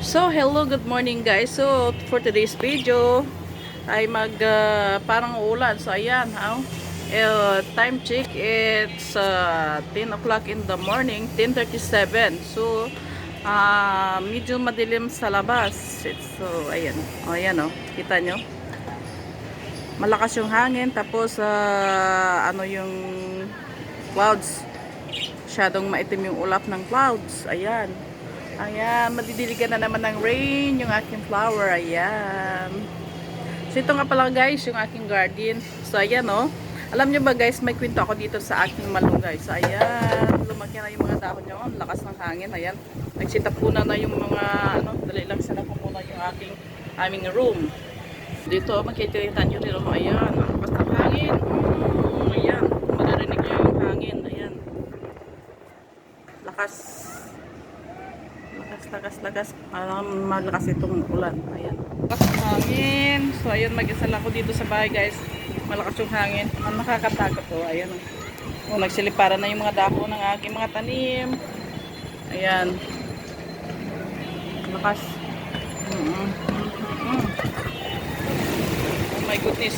So, hello, good morning guys. So, for today's video, ay mag, uh, parang ulan. So, ayan, how? Uh, time check, it's uh, 10 o'clock in the morning, 10.37. So, uh, medyo madilim sa labas. It's, so, ayan. O, ayan o. Kita nyo? Malakas yung hangin. Tapos, uh, ano yung clouds. Masyadong maitim yung ulap ng clouds. Ayan. Ayan, madidiligan na naman ng rain yung aking flower. Ayan. So, ito nga pala guys, yung aking garden. So, ayan oh. Alam nyo ba guys, may kwento ako dito sa aking malunggay. So, ayan. Lumaki na yung mga dahon nyo. Ang lakas ng hangin. Ayan. Nagsitapuna na yung mga, ano, dali lang sila muna yung aking, aming room. Dito, makikita nyo dito. Ayan. Ang lakas ng hangin. Mm, ayan. Maririnig nyo yung hangin. Ayan. Lakas. Lakas, lakas, lakas. Alam, malakas itong ulan. Ayan. Lakas ng hangin. So, ayun, mag-isa lang ako dito sa bahay, guys. Malakas yung hangin. Ang nakakatakot to. Ayan. Oh, nagsiliparan na yung mga dahon ng aking mga tanim. Ayan. Lakas. Mm -mm. Mm -mm. Oh my goodness.